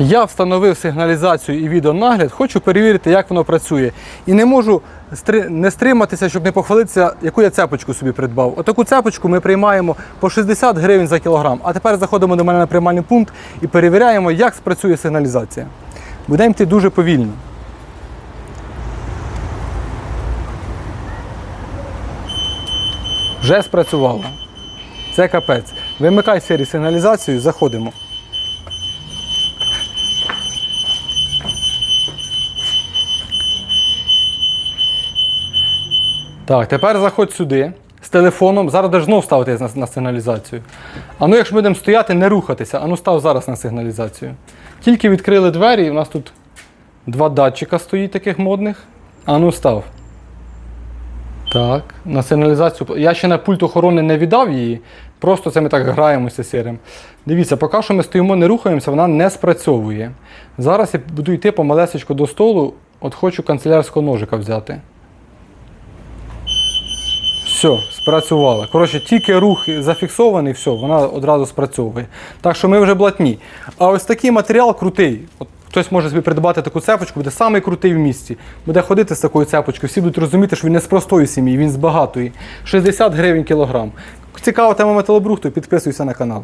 Я встановив сигналізацію і відеонагляд, хочу перевірити, як воно працює. І не можу не стриматися, щоб не похвалитися, яку я цепочку собі придбав. Отаку цепочку ми приймаємо по 60 гривень за кілограм. А тепер заходимо до мене на приймальний пункт і перевіряємо, як спрацює сигналізація. Будемо йти дуже повільно. Вже спрацювало. Це капець. Вимикай сірі сигналізацію, заходимо. Так, тепер заходь сюди з телефоном. Зараз даже знов ставити на, на сигналізацію. А ну, якщо будемо стояти, не рухатися, а ну став зараз на сигналізацію. Тільки відкрили двері, і у нас тут два датчика стоїть таких модних. А ну став. Так, на сигналізацію. Я ще на пульт охорони не віддав її, просто це ми так граємося сірим. Дивіться, поки що ми стоїмо, не рухаємося, вона не спрацьовує. Зараз я буду йти помалесечко до столу, от хочу канцелярського ножика взяти. Все, спрацювала. Коротше, тільки рух зафіксований, все, вона одразу спрацьовує. Так що ми вже блатні. А ось такий матеріал крутий. От хтось може собі придбати таку цепочку, буде самий крутий в місті. Буде ходити з такою цепочкою, всі будуть розуміти, що він не з простої сім'ї, він з багатої. 60 гривень кілограм. Цікава тема металобрухту, підписуйся на канал.